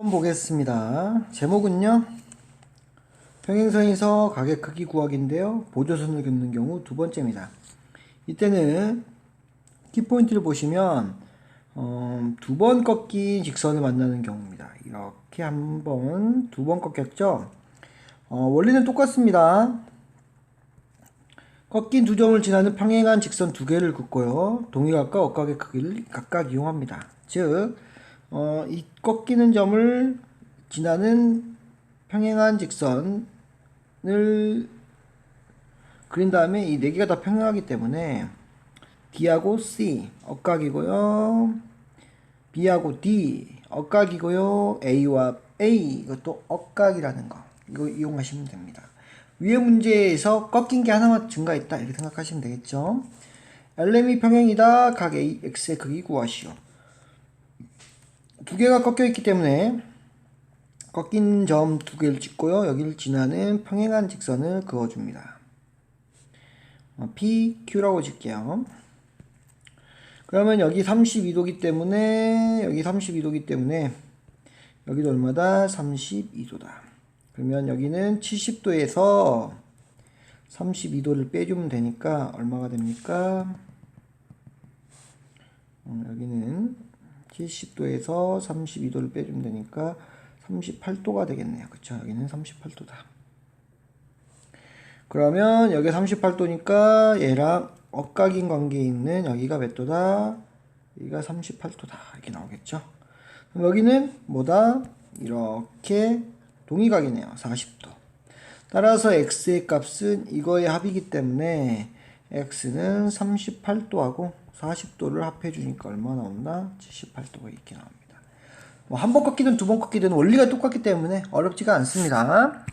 한번 보겠습니다. 제목은요. 평행선에서 가격 크기 구하기인데요. 보조선을 긋는 경우 두 번째입니다. 이때는 키포인트를 보시면 어, 두 번 꺾인 직선을 만나는 경우입니다. 이렇게 한 번, 두 번 꺾였죠? 어, 원리는 똑같습니다. 꺾인 두 점을 지나는 평행한 직선 두 개를 긋고요. 동의각과 억각의 크기를 각각 이용합니다. 즉, 어, 이 꺾이는 점을 지나는 평행한 직선을 그린 다음에 이 네 개가 다 평행하기 때문에 D하고 C 억각이고요. B하고 D 억각이고요. A와 A 이것도 억각이라는 거 이거 이용하시면 됩니다. 위의 문제에서 꺾인 게 하나만 증가했다 이렇게 생각하시면 되겠죠. LM이 평행이다. 각 A, X의 크기 구하시오. 두 개가 꺾여 있기 때문에 꺾인 점 두 개를 찍고요. 여기를 지나는 평행한 직선을 그어줍니다. 어, P, Q라고 짓게요. 그러면 여기 32도기 때문에 여기 32도기 때문에 여기도 얼마다? 32도다. 그러면 여기는 70도에서 32도를 빼주면 되니까 얼마가 됩니까? 음, 여기는 70도에서 32도를 빼주면 되니까 38도가 되겠네요. 그쵸? 여기는 38도다. 그러면 여기 38도니까 얘랑 억각인 관계에 있는 여기가 몇 도다? 여기가 38도다. 이렇게 나오겠죠? 그럼 여기는 뭐다? 이렇게 동의각이네요. 40도. 따라서 x의 값은 이거의 합이기 때문에 x는 38도하고 40도를 합해 주니까 얼마 나온다? 78도가 이렇게 나옵니다. 뭐 한 번 꺾이든 두 번 꺾이든 원리가 똑같기 때문에 어렵지가 않습니다.